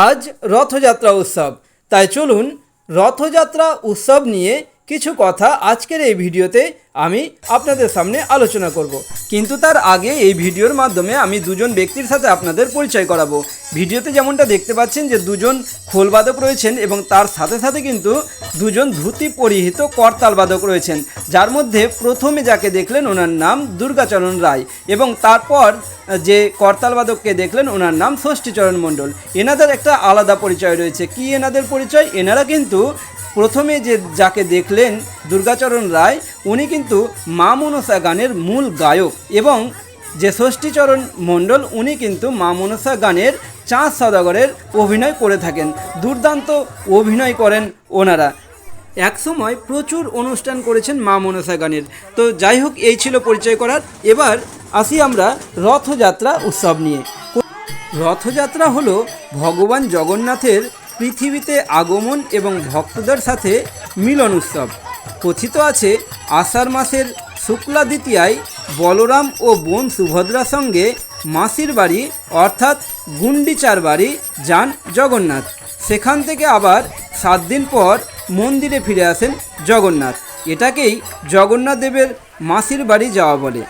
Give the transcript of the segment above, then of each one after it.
আজ রথযাত্রা উৎসব। তাই চলুন রথযাত্রা উৎসব নিয়ে কিছু কথা আজকের এই ভিডিওতে আমি আপনাদের সামনে আলোচনা করব। কিন্তু তার আগে এই ভিডিওর মাধ্যমে আমি দুজন ব্যক্তির সাথে আপনাদের পরিচয় করাবো। ভিডিওতে যেমনটা দেখতে পাচ্ছেন যে দুজন খোলবাদক রয়েছেন এবং তার সাথে সাথে কিন্তু দুজন ধুতি পরিহিত করতাল বাদক রয়েছেন। যার মধ্যে প্রথমে যাকে দেখলেন ওনার নাম দুর্গাচরণ রায় এবং তারপর যে করতাল বাদককে দেখলেন ওনার নাম ষষ্ঠীচরণ মণ্ডল। এনাদের একটা আলাদা পরিচয় রয়েছে। কি এনাদের পরিচয়? এনারা কিন্তু প্রথমে যে যাকে দেখলেন দুর্গাচরণ রায়, উনি কিন্তু মা মনসা গানের মূল গায়ক এবং যে ষষ্ঠীচরণ মণ্ডল, উনি কিন্তু মা মনসা গানের চাঁদ সদাগরের অভিনয় করে থাকেন। দুর্দান্ত অভিনয় করেন ওনারা। একসময় প্রচুর অনুষ্ঠান করেছেন মা মনসা গানের। তো যাই হোক, এই ছিল পরিচয় করার। এবার আসি আমরা রথযাত্রা উৎসব নিয়ে। রথযাত্রা হলো ভগবান জগন্নাথের পৃথিবীতে আগমন এবং ভক্তদের সাথে মিলন উৎসব। কথিত আছে, আষাঢ় মাসের শুক্লা দ্বিতীয়ায় বলরাম ও বোন সুভদ্রার সঙ্গে মাসির বাড়ি, অর্থাৎ গুন্ডিচার বাড়ি, যান জগন্নাথ। সেখান থেকে আবার সাত দিন পর মন্দিরে ফিরে আসেন জগন্নাথ। এটাকেই জগন্নাথ দেবের মাসির বাড়ি যাওয়া বলে।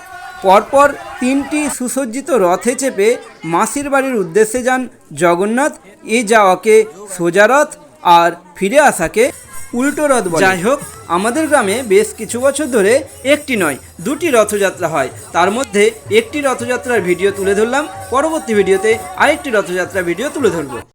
পরপর তিনটি সুসজ্জিত রথে চেপে মাসির বাড়ির উদ্দেশ্যে যান জগন্নাথ। এ যাওয়াকে সোজা রথ আর ফিরে আসাকে উল্টো রথ যাই হোক, আমাদের গ্রামে বেশ কিছু বছর ধরে একটি নয়, দুটি রথযাত্রা হয়। তার মধ্যে একটি রথযাত্রার ভিডিও তুলে ধরলাম। পরবর্তী ভিডিওতে আরেকটি রথযাত্রার ভিডিও তুলে ধরবো।